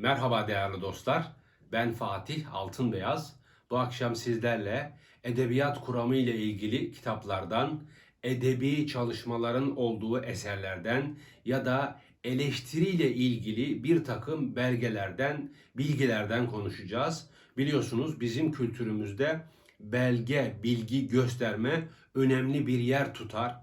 Merhaba değerli dostlar. Ben Fatih Altınbeyaz. Bu akşam sizlerle edebiyat kuramı ile ilgili kitaplardan, edebi çalışmaların olduğu eserlerden ya da eleştiriyle ilgili bir takım belgelerden, bilgilerden konuşacağız. Biliyorsunuz bizim kültürümüzde belge, bilgi gösterme önemli bir yer tutar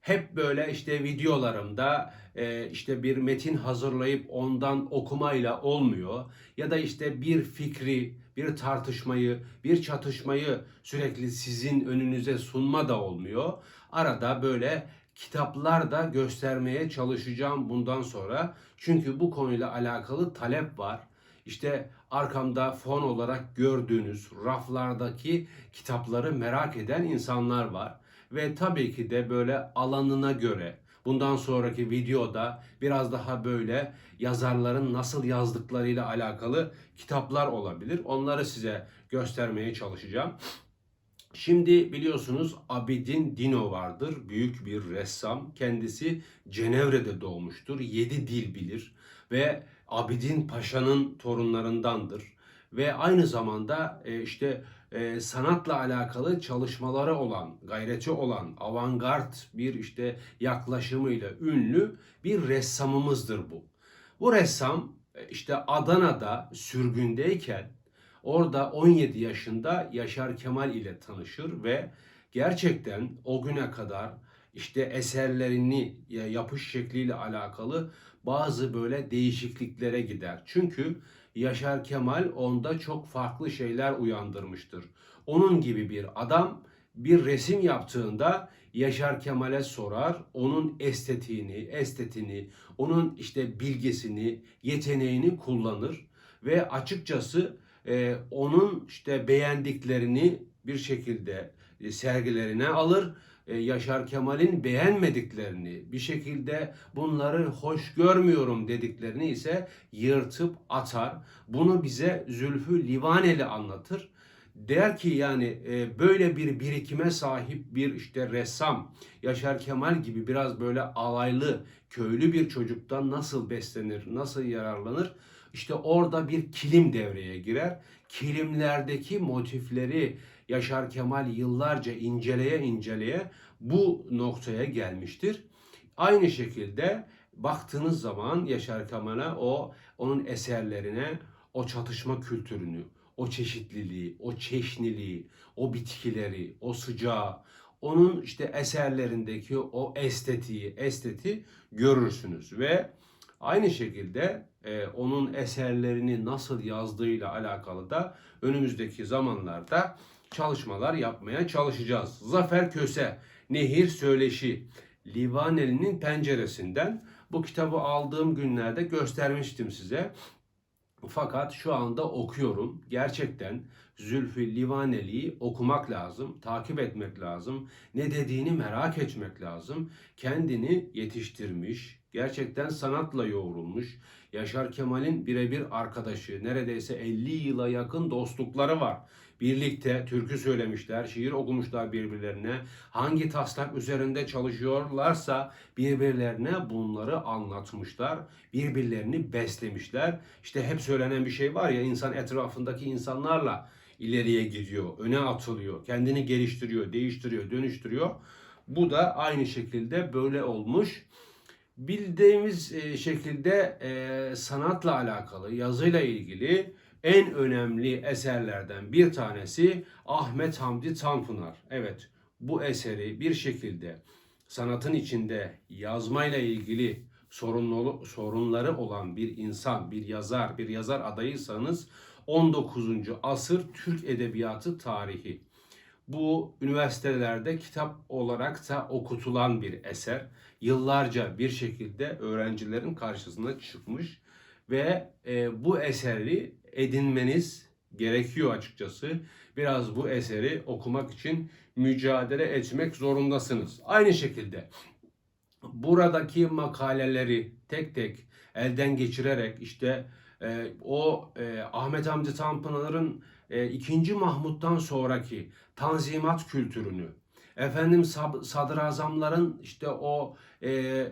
hep böyle işte videolarımda e, işte bir metin hazırlayıp ondan okumayla olmuyor ya da işte bir fikri, bir tartışmayı, bir çatışmayı sürekli sizin önünüze sunma da olmuyor. Arada böyle kitaplar da göstermeye çalışacağım bundan sonra. Çünkü bu konuyla alakalı talep var. İşte arkamda fon olarak gördüğünüz raflardaki kitapları merak eden insanlar var ve tabii ki de böyle alanına göre bundan sonraki videoda biraz daha böyle yazarların nasıl yazdıklarıyla alakalı kitaplar olabilir. Onları size göstermeye çalışacağım. Şimdi biliyorsunuz Abidin Dino vardır. Büyük bir ressam. Kendisi Cenevre'de doğmuştur. Yedi dil bilir ve Abidin Paşa'nın torunlarındandır. Ve aynı zamanda e, işte e, sanatla alakalı çalışmaları olan, gayreti olan, avantgard bir işte yaklaşımıyla ünlü bir ressamımızdır bu. Bu ressam e, işte Adana'da sürgündeyken orada 17 yaşında Yaşar Kemal ile tanışır ve gerçekten o güne kadar işte eserlerini yapış şekliyle alakalı bazı böyle değişikliklere gider. Çünkü Yaşar Kemal onda çok farklı şeyler uyandırmıştır. Onun gibi bir adam bir resim yaptığında Yaşar Kemal'e sorar, onun estetiğini, estetini, onun işte bilgisini, yeteneğini kullanır ve açıkçası e, onun işte beğendiklerini bir şekilde e, sergilerine alır Yaşar Kemal'in beğenmediklerini, bir şekilde bunları hoş görmüyorum dediklerini ise yırtıp atar. Bunu bize Zülfü Livaneli anlatır. Der ki yani e, böyle bir birikime sahip bir işte ressam Yaşar Kemal gibi biraz böyle alaylı, köylü bir çocuktan nasıl beslenir, nasıl yararlanır? İşte orada bir kilim devreye girer. Kilimlerdeki motifleri Yaşar Kemal yıllarca inceleye inceleye bu noktaya gelmiştir. Aynı şekilde baktığınız zaman Yaşar Kemal'e o onun eserlerine o çatışma kültürünü, o çeşitliliği, o çeşniliği, o bitkileri, o sıcağı, onun işte eserlerindeki o estetiği, esteti görürsünüz ve aynı şekilde e, onun eserlerini nasıl yazdığıyla alakalı da önümüzdeki zamanlarda çalışmalar yapmaya çalışacağız. Zafer Köse, Nehir Söyleşi, Livaneli'nin penceresinden bu kitabı aldığım günlerde göstermiştim size. Fakat şu anda okuyorum. Gerçekten Zülfü Livaneli'yi okumak lazım, takip etmek lazım. Ne dediğini merak etmek lazım. Kendini yetiştirmiş, gerçekten sanatla yoğrulmuş. Yaşar Kemal'in birebir arkadaşı, neredeyse 50 yıla yakın dostlukları var. Birlikte türkü söylemişler, şiir okumuşlar birbirlerine. Hangi taslak üzerinde çalışıyorlarsa birbirlerine bunları anlatmışlar. Birbirlerini beslemişler. İşte hep söylenen bir şey var ya insan etrafındaki insanlarla ileriye gidiyor, öne atılıyor, kendini geliştiriyor, değiştiriyor, dönüştürüyor. Bu da aynı şekilde böyle olmuş. Bildiğimiz e, şekilde e, sanatla alakalı, yazıyla ilgili en önemli eserlerden bir tanesi Ahmet Hamdi Tanpınar. Evet, bu eseri bir şekilde sanatın içinde yazmayla ilgili sorunlu, sorunları olan bir insan, bir yazar, bir yazar adayıysanız 19. asır Türk Edebiyatı tarihi. Bu üniversitelerde kitap olarak da okutulan bir eser. Yıllarca bir şekilde öğrencilerin karşısına çıkmış ve e, bu eseri edinmeniz gerekiyor açıkçası. Biraz bu eseri okumak için mücadele etmek zorundasınız. Aynı şekilde buradaki makaleleri tek tek elden geçirerek işte e, o e, Ahmet Hamdi Tanpınar'ın e, 2. Mahmut'tan sonraki tanzimat kültürünü, efendim sadrazamların işte o e,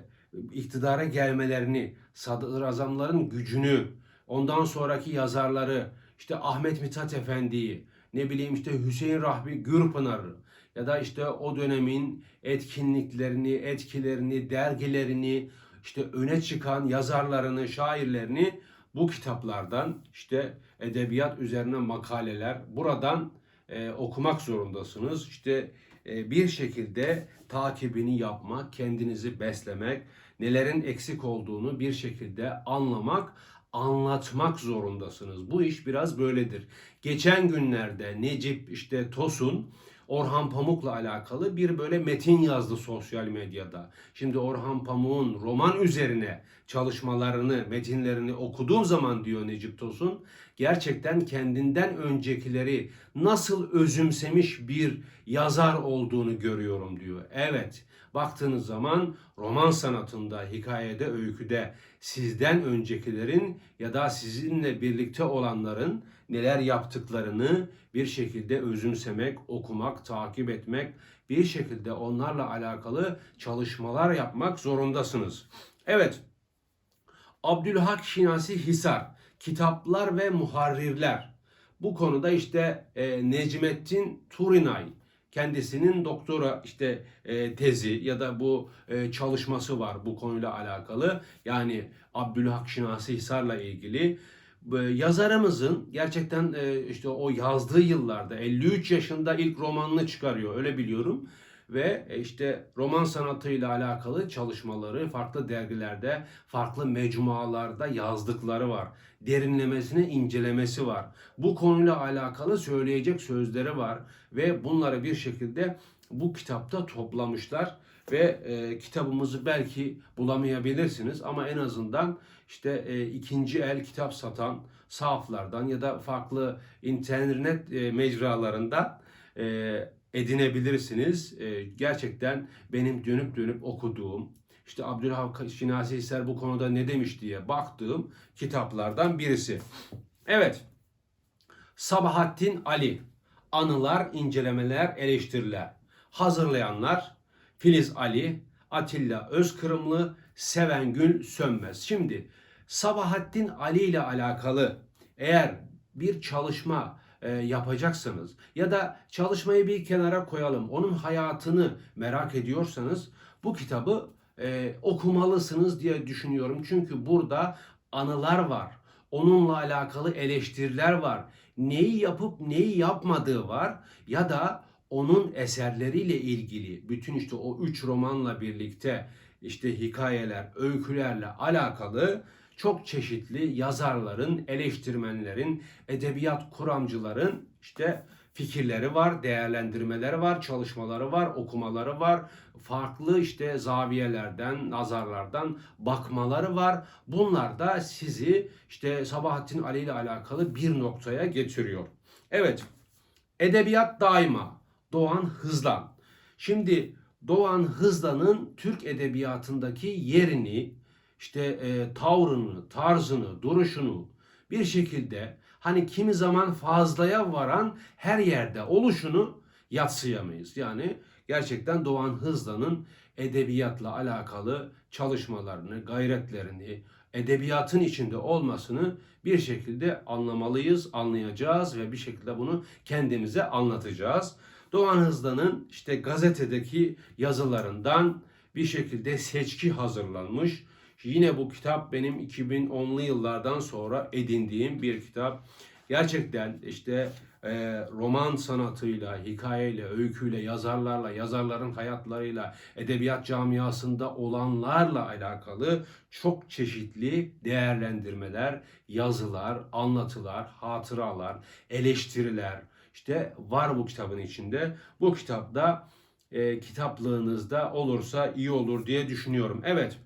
iktidara gelmelerini, sadrazamların gücünü, ondan sonraki yazarları işte Ahmet Mithat Efendi'yi ne bileyim işte Hüseyin Rahmi Gürpınar'ı ya da işte o dönemin etkinliklerini, etkilerini, dergilerini, işte öne çıkan yazarlarını, şairlerini bu kitaplardan işte edebiyat üzerine makaleler buradan e, okumak zorundasınız. İşte e, bir şekilde takibini yapmak, kendinizi beslemek, nelerin eksik olduğunu bir şekilde anlamak, anlatmak zorundasınız. Bu iş biraz böyledir. Geçen günlerde Necip işte Tosun Orhan Pamuk'la alakalı bir böyle metin yazdı sosyal medyada. Şimdi Orhan Pamuk'un roman üzerine çalışmalarını, metinlerini okuduğum zaman diyor Necip Tosun, gerçekten kendinden öncekileri nasıl özümsemiş bir yazar olduğunu görüyorum diyor. Evet, baktığınız zaman roman sanatında, hikayede, öyküde sizden öncekilerin ya da sizinle birlikte olanların neler yaptıklarını bir şekilde özümsemek, okumak, takip etmek, bir şekilde onlarla alakalı çalışmalar yapmak zorundasınız. Evet, Abdülhak Şinasi Hisar, Kitaplar ve Muharrirler. Bu konuda işte e, Necmettin Turinay, kendisinin doktora işte e, tezi ya da bu e, çalışması var bu konuyla alakalı. Yani Abdülhak Şinasi Hisar'la ilgili yazarımızın gerçekten e, işte o yazdığı yıllarda 53 yaşında ilk romanını çıkarıyor öyle biliyorum ve e, işte roman sanatıyla alakalı çalışmaları farklı dergilerde, farklı mecmualarda yazdıkları var. Derinlemesine incelemesi var. Bu konuyla alakalı söyleyecek sözleri var ve bunları bir şekilde bu kitapta toplamışlar ve e, kitabımızı belki bulamayabilirsiniz ama en azından işte e, ikinci el kitap satan sahaflardan ya da farklı internet e, mecralarında e, edinebilirsiniz. E, gerçekten benim dönüp dönüp okuduğum, işte Abdülhak Şinasi Hisar bu konuda ne demiş diye baktığım kitaplardan birisi. Evet, Sabahattin Ali, Anılar, incelemeler, eleştiriler. Hazırlayanlar Filiz Ali, Atilla Özkırımlı, Sevengül Sönmez. Şimdi Sabahattin Ali ile alakalı eğer bir çalışma e, yapacaksanız ya da çalışmayı bir kenara koyalım. Onun hayatını merak ediyorsanız bu kitabı e, okumalısınız diye düşünüyorum. Çünkü burada anılar var. Onunla alakalı eleştiriler var. Neyi yapıp neyi yapmadığı var ya da onun eserleriyle ilgili bütün işte o üç romanla birlikte işte hikayeler, öykülerle alakalı çok çeşitli yazarların, eleştirmenlerin, edebiyat kuramcıların işte fikirleri var, değerlendirmeleri var, çalışmaları var, okumaları var. Farklı işte zaviyelerden, nazarlardan bakmaları var. Bunlar da sizi işte Sabahattin Ali ile alakalı bir noktaya getiriyor. Evet, edebiyat daima Doğan Hızlan. Şimdi Doğan Hızlan'ın Türk edebiyatındaki yerini, işte e, tavrını, tarzını, duruşunu bir şekilde hani kimi zaman fazlaya varan her yerde oluşunu yatsıyamayız. Yani gerçekten Doğan Hızlan'ın edebiyatla alakalı çalışmalarını, gayretlerini, edebiyatın içinde olmasını bir şekilde anlamalıyız, anlayacağız ve bir şekilde bunu kendimize anlatacağız. Doğan Hızlan'ın işte gazetedeki yazılarından bir şekilde seçki hazırlanmış. Yine bu kitap benim 2010'lu yıllardan sonra edindiğim bir kitap. Gerçekten işte e, roman sanatıyla, hikayeyle, öyküyle, yazarlarla, yazarların hayatlarıyla, edebiyat camiasında olanlarla alakalı çok çeşitli değerlendirmeler, yazılar, anlatılar, hatıralar, eleştiriler, işte var bu kitabın içinde. Bu kitapta e, kitaplığınızda olursa iyi olur diye düşünüyorum. Evet.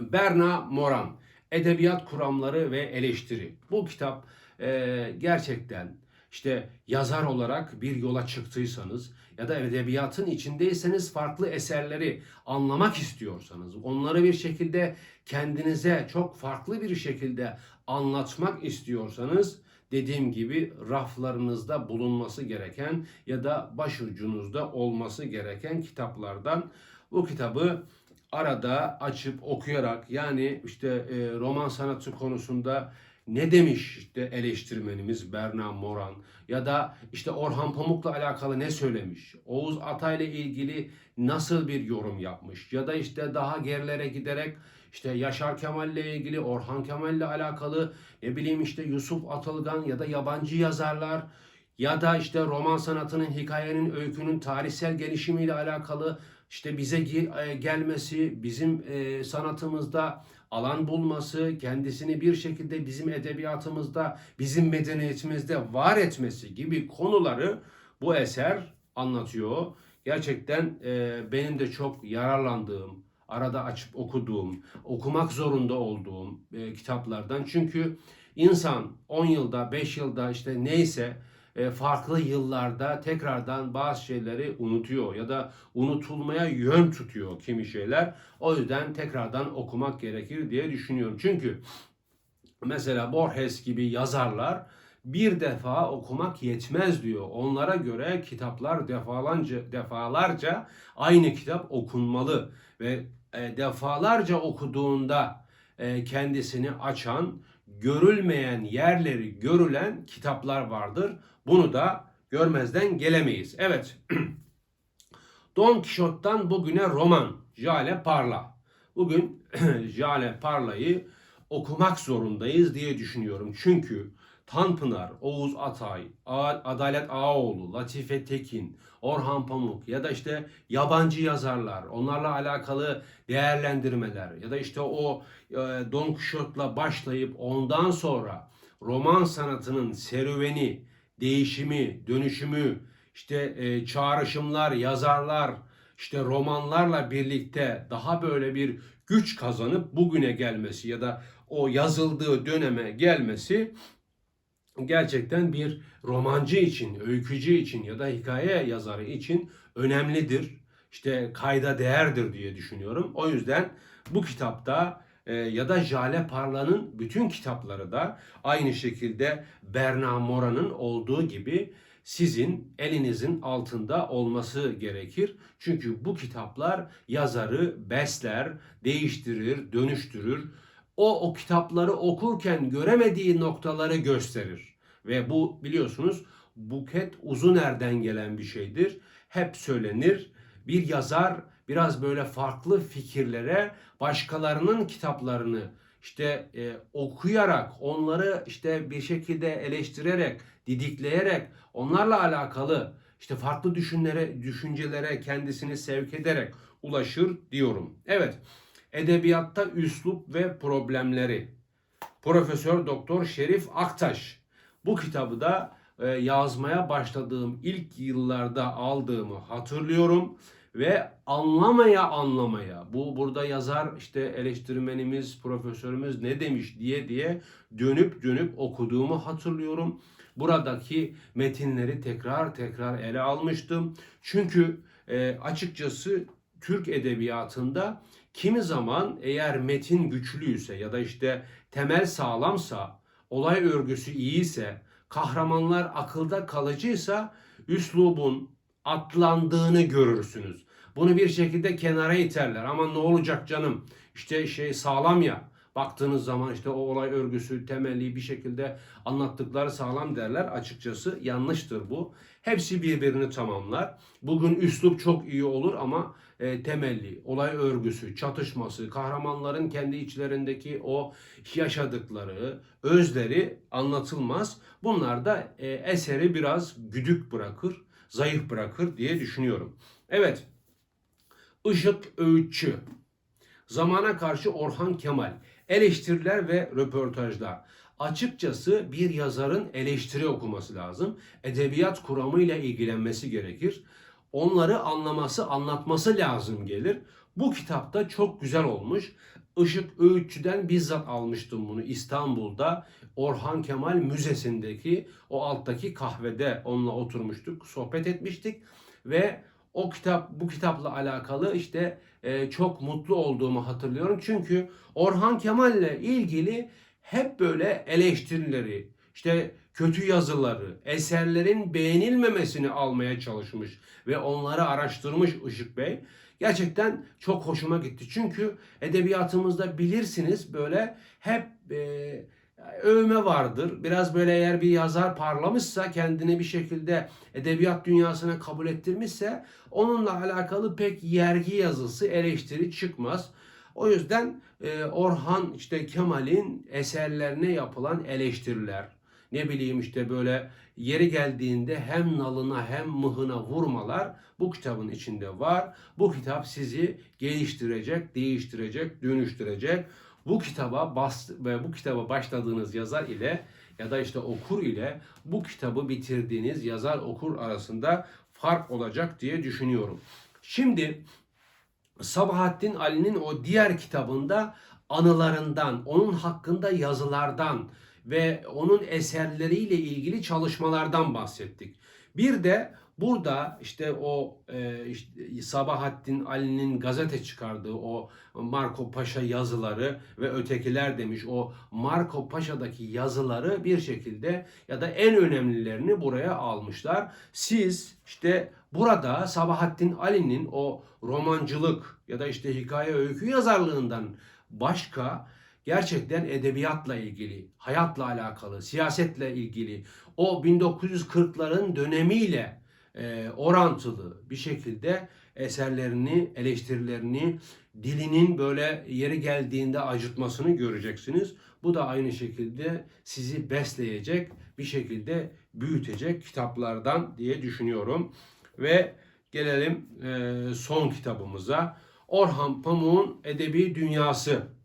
Berna Moran. Edebiyat Kuramları ve Eleştiri. Bu kitap e, gerçekten işte yazar olarak bir yola çıktıysanız ya da edebiyatın içindeyseniz farklı eserleri anlamak istiyorsanız, onları bir şekilde kendinize çok farklı bir şekilde anlatmak istiyorsanız dediğim gibi raflarınızda bulunması gereken ya da başucunuzda olması gereken kitaplardan bu kitabı arada açıp okuyarak yani işte e, roman sanatı konusunda ne demiş işte eleştirmenimiz Berna Moran ya da işte Orhan Pamuk'la alakalı ne söylemiş? Oğuz Atay'la ilgili nasıl bir yorum yapmış? Ya da işte daha gerilere giderek işte Yaşar Kemal'le ilgili, Orhan Kemal'le alakalı ne bileyim işte Yusuf Atılgan ya da yabancı yazarlar ya da işte roman sanatının, hikayenin, öykünün tarihsel gelişimiyle alakalı işte bize e, gelmesi, bizim e, sanatımızda alan bulması, kendisini bir şekilde bizim edebiyatımızda, bizim medeniyetimizde var etmesi gibi konuları bu eser anlatıyor. Gerçekten e, benim de çok yararlandığım, arada açıp okuduğum, okumak zorunda olduğum kitaplardan. Çünkü insan 10 yılda, 5 yılda işte neyse farklı yıllarda tekrardan bazı şeyleri unutuyor ya da unutulmaya yön tutuyor kimi şeyler. O yüzden tekrardan okumak gerekir diye düşünüyorum. Çünkü mesela Borges gibi yazarlar bir defa okumak yetmez diyor. Onlara göre kitaplar defalarca defalarca aynı kitap okunmalı ve e, defalarca okuduğunda e, kendisini açan, görülmeyen yerleri görülen kitaplar vardır. Bunu da görmezden gelemeyiz. Evet. Don Quixote'dan bugüne roman Jale Parla. Bugün Jale Parla'yı okumak zorundayız diye düşünüyorum. Çünkü Tanpınar, Oğuz Atay, Adalet Ağaoğlu, Latife Tekin, Orhan Pamuk ya da işte yabancı yazarlar, onlarla alakalı değerlendirmeler ya da işte o e, Don Quixote'la başlayıp ondan sonra roman sanatının serüveni, değişimi, dönüşümü, işte e, çağrışımlar, yazarlar, işte romanlarla birlikte daha böyle bir güç kazanıp bugüne gelmesi ya da o yazıldığı döneme gelmesi gerçekten bir romancı için, öykücü için ya da hikaye yazarı için önemlidir. İşte kayda değerdir diye düşünüyorum. O yüzden bu kitapta e, ya da Jale Parla'nın bütün kitapları da aynı şekilde Berna Mora'nın olduğu gibi sizin elinizin altında olması gerekir. Çünkü bu kitaplar yazarı besler, değiştirir, dönüştürür. O o kitapları okurken göremediği noktaları gösterir. Ve bu biliyorsunuz Buket Uzuner'den gelen bir şeydir. Hep söylenir. Bir yazar biraz böyle farklı fikirlere başkalarının kitaplarını işte e, okuyarak onları işte bir şekilde eleştirerek, didikleyerek onlarla alakalı işte farklı düşünlere, düşüncelere kendisini sevk ederek ulaşır diyorum. Evet. Edebiyatta üslup ve problemleri. Profesör Doktor Şerif Aktaş. Bu kitabı da e, yazmaya başladığım ilk yıllarda aldığımı hatırlıyorum ve anlamaya anlamaya bu burada yazar işte eleştirmenimiz profesörümüz ne demiş diye diye dönüp dönüp okuduğumu hatırlıyorum. Buradaki metinleri tekrar tekrar ele almıştım. Çünkü e, açıkçası Türk edebiyatında kimi zaman eğer metin güçlüyse ya da işte temel sağlamsa, olay örgüsü iyiyse, kahramanlar akılda kalıcıysa üslubun atlandığını görürsünüz. Bunu bir şekilde kenara iterler. Ama ne olacak canım? İşte şey sağlam ya. Baktığınız zaman işte o olay örgüsü, temelli bir şekilde anlattıkları sağlam derler. Açıkçası yanlıştır bu. Hepsi birbirini tamamlar. Bugün üslup çok iyi olur ama e, temelli, olay örgüsü, çatışması, kahramanların kendi içlerindeki o yaşadıkları, özleri anlatılmaz. Bunlar da e, eseri biraz güdük bırakır, zayıf bırakır diye düşünüyorum. Evet, Işık Öğütçü, Zamana karşı Orhan Kemal, eleştiriler ve röportajlar. Açıkçası bir yazarın eleştiri okuması lazım. Edebiyat kuramıyla ilgilenmesi gerekir. Onları anlaması, anlatması lazım gelir. Bu kitapta çok güzel olmuş. Işık Öğütçü'den bizzat almıştım bunu İstanbul'da. Orhan Kemal Müzesi'ndeki o alttaki kahvede onunla oturmuştuk, sohbet etmiştik ve o kitap bu kitapla alakalı işte e, çok mutlu olduğumu hatırlıyorum. Çünkü Orhan Kemal'le ilgili hep böyle eleştirileri, işte kötü yazıları, eserlerin beğenilmemesini almaya çalışmış ve onları araştırmış Işık Bey. Gerçekten çok hoşuma gitti. Çünkü edebiyatımızda bilirsiniz böyle hep e, övme vardır. Biraz böyle eğer bir yazar parlamışsa kendini bir şekilde edebiyat dünyasına kabul ettirmişse onunla alakalı pek yergi yazısı, eleştiri çıkmaz. O yüzden e, Orhan işte Kemal'in eserlerine yapılan eleştiriler, ne bileyim işte böyle yeri geldiğinde hem nalına hem mıhına vurmalar bu kitabın içinde var. Bu kitap sizi geliştirecek, değiştirecek, dönüştürecek. Bu kitaba bas ve bu kitaba başladığınız yazar ile ya da işte okur ile bu kitabı bitirdiğiniz yazar okur arasında fark olacak diye düşünüyorum. Şimdi Sabahattin Ali'nin o diğer kitabında anılarından, onun hakkında yazılardan ve onun eserleriyle ilgili çalışmalardan bahsettik. Bir de burada işte o e, işte Sabahattin Ali'nin gazete çıkardığı o Marco Paşa yazıları ve ötekiler demiş o Marco Paşa'daki yazıları bir şekilde ya da en önemlilerini buraya almışlar. Siz işte burada Sabahattin Ali'nin o romancılık ya da işte hikaye öykü yazarlığından başka gerçekten edebiyatla ilgili, hayatla alakalı, siyasetle ilgili o 1940'ların dönemiyle e, orantılı bir şekilde eserlerini, eleştirilerini, dilinin böyle yeri geldiğinde acıtmasını göreceksiniz. Bu da aynı şekilde sizi besleyecek, bir şekilde büyütecek kitaplardan diye düşünüyorum. Ve gelelim e, son kitabımıza. Orhan Pamuk'un Edebi Dünyası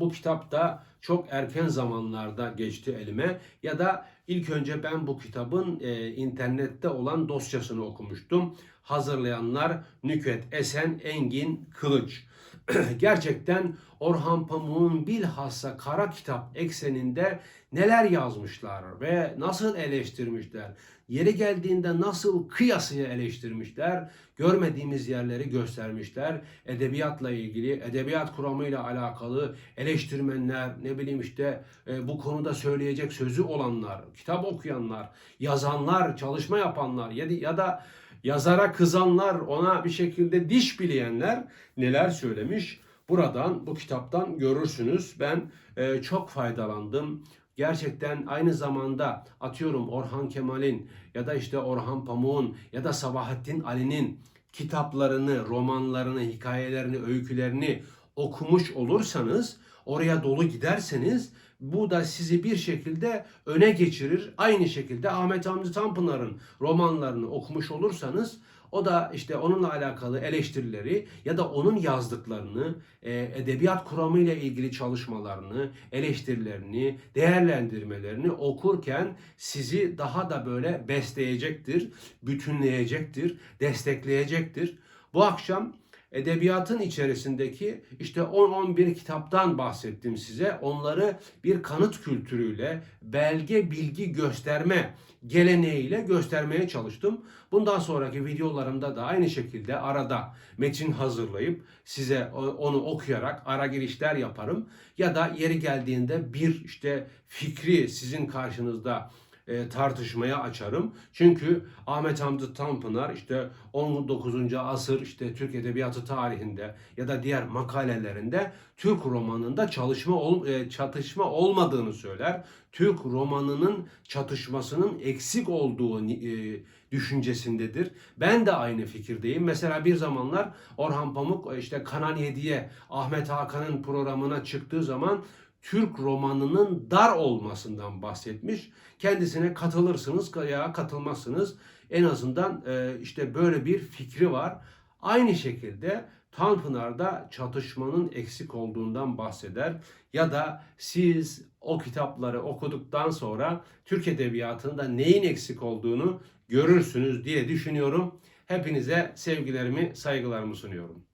bu kitap da çok erken zamanlarda geçti elime ya da ilk önce ben bu kitabın e, internette olan dosyasını okumuştum. Hazırlayanlar Nüket Esen Engin Kılıç. Gerçekten Orhan Pamuk'un bilhassa kara kitap ekseninde neler yazmışlar ve nasıl eleştirmişler. Yeri geldiğinde nasıl kıyasıya eleştirmişler, görmediğimiz yerleri göstermişler. Edebiyatla ilgili, edebiyat kuramıyla alakalı eleştirmenler, ne bileyim işte e, bu konuda söyleyecek sözü olanlar, kitap okuyanlar, yazanlar, çalışma yapanlar ya, da yazara kızanlar, ona bir şekilde diş bileyenler neler söylemiş. Buradan, bu kitaptan görürsünüz. Ben e, çok faydalandım. Gerçekten aynı zamanda atıyorum Orhan Kemal'in ya da işte Orhan Pamuk'un ya da Sabahattin Ali'nin kitaplarını, romanlarını, hikayelerini, öykülerini okumuş olursanız, oraya dolu giderseniz bu da sizi bir şekilde öne geçirir. Aynı şekilde Ahmet Hamdi Tanpınar'ın romanlarını okumuş olursanız o da işte onunla alakalı eleştirileri ya da onun yazdıklarını, e, edebiyat kuramıyla ilgili çalışmalarını, eleştirilerini, değerlendirmelerini okurken sizi daha da böyle besleyecektir, bütünleyecektir, destekleyecektir. Bu akşam edebiyatın içerisindeki işte 10-11 kitaptan bahsettim size. Onları bir kanıt kültürüyle, belge bilgi gösterme geleneğiyle göstermeye çalıştım. Bundan sonraki videolarımda da aynı şekilde arada metin hazırlayıp size onu okuyarak ara girişler yaparım. Ya da yeri geldiğinde bir işte fikri sizin karşınızda e, tartışmaya açarım. Çünkü Ahmet Hamdi Tanpınar işte 19. asır işte Türk Edebiyatı tarihinde ya da diğer makalelerinde Türk romanında çalışma ol, e, çatışma olmadığını söyler. Türk romanının çatışmasının eksik olduğu e, düşüncesindedir. Ben de aynı fikirdeyim. Mesela bir zamanlar Orhan Pamuk işte Kanal 7'ye Ahmet Hakan'ın programına çıktığı zaman Türk romanının dar olmasından bahsetmiş. Kendisine katılırsınız ya katılmazsınız. En azından e, işte böyle bir fikri var. Aynı şekilde Tanpınar'da çatışmanın eksik olduğundan bahseder. Ya da siz o kitapları okuduktan sonra Türk Edebiyatı'nda neyin eksik olduğunu görürsünüz diye düşünüyorum. Hepinize sevgilerimi, saygılarımı sunuyorum.